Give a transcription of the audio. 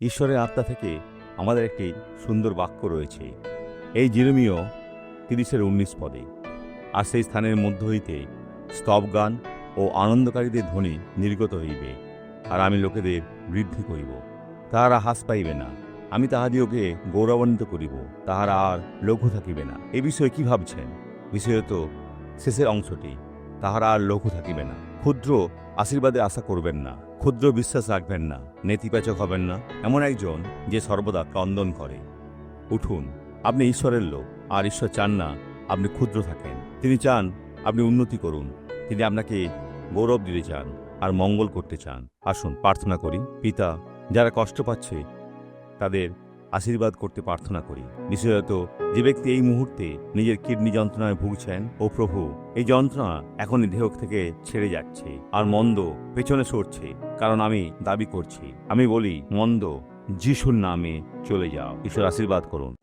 ঈশ্বরের আত্মা থেকে আমাদের একটি সুন্দর বাক্য রয়েছে। এই জিরমিও তিরিশের উনিশ পদে, আর সেই স্থানের মধ্য হইতে স্তবগান ও আনন্দকারীদের ধ্বনি নির্গত হইবে, আর আমি লোকেদের বৃদ্ধি করিব। তাহারা হ্রাস পাইবে না, আমি তাহাদিওকে গৌরবান্বিত করিব, তাহারা আর লঘু থাকিবে না। এ বিষয়ে কি ভাবছেন? বিষয়ত শেষের অংশটি, তাহারা আর লঘু থাকিবে না। ক্ষুদ্র আশীর্বাদে আশা করবেন না, ক্ষুদ্র বিশ্বাস রাখবেন না, নেতিবাচক হবেন না। এমন একজন যে সর্বদা ক্রন্দন করে। উঠুন, আপনি ঈশ্বরের লোক, আর ঈশ্বর চান না আপনি ক্ষুদ্র থাকেন। তিনি চান আপনি উন্নতি করুন। তিনি আপনাকে গৌরব দিতে চান, আর মঙ্গল করতে চান। আসুন, প্রার্থনা করি, পিতা, যারা কষ্ট পাচ্ছে, তাদের আশীর্বাদ করতে প্রার্থনা করি। বিশেষত যে ব্যক্তি এই মুহূর্তে নিজের কিডনি যন্ত্রণায় ভুগছেন, ও প্রভু, এই যন্ত্রণা এখন দেহ থেকে ছেড়ে যাচ্ছে আর মন্দ পেছনে সরছে, কারণ আমি দাবি করছি। আমি বলি, মন্দ, যিশুর নামে চলে যাও। ঈশ্বর আশীর্বাদ করুন।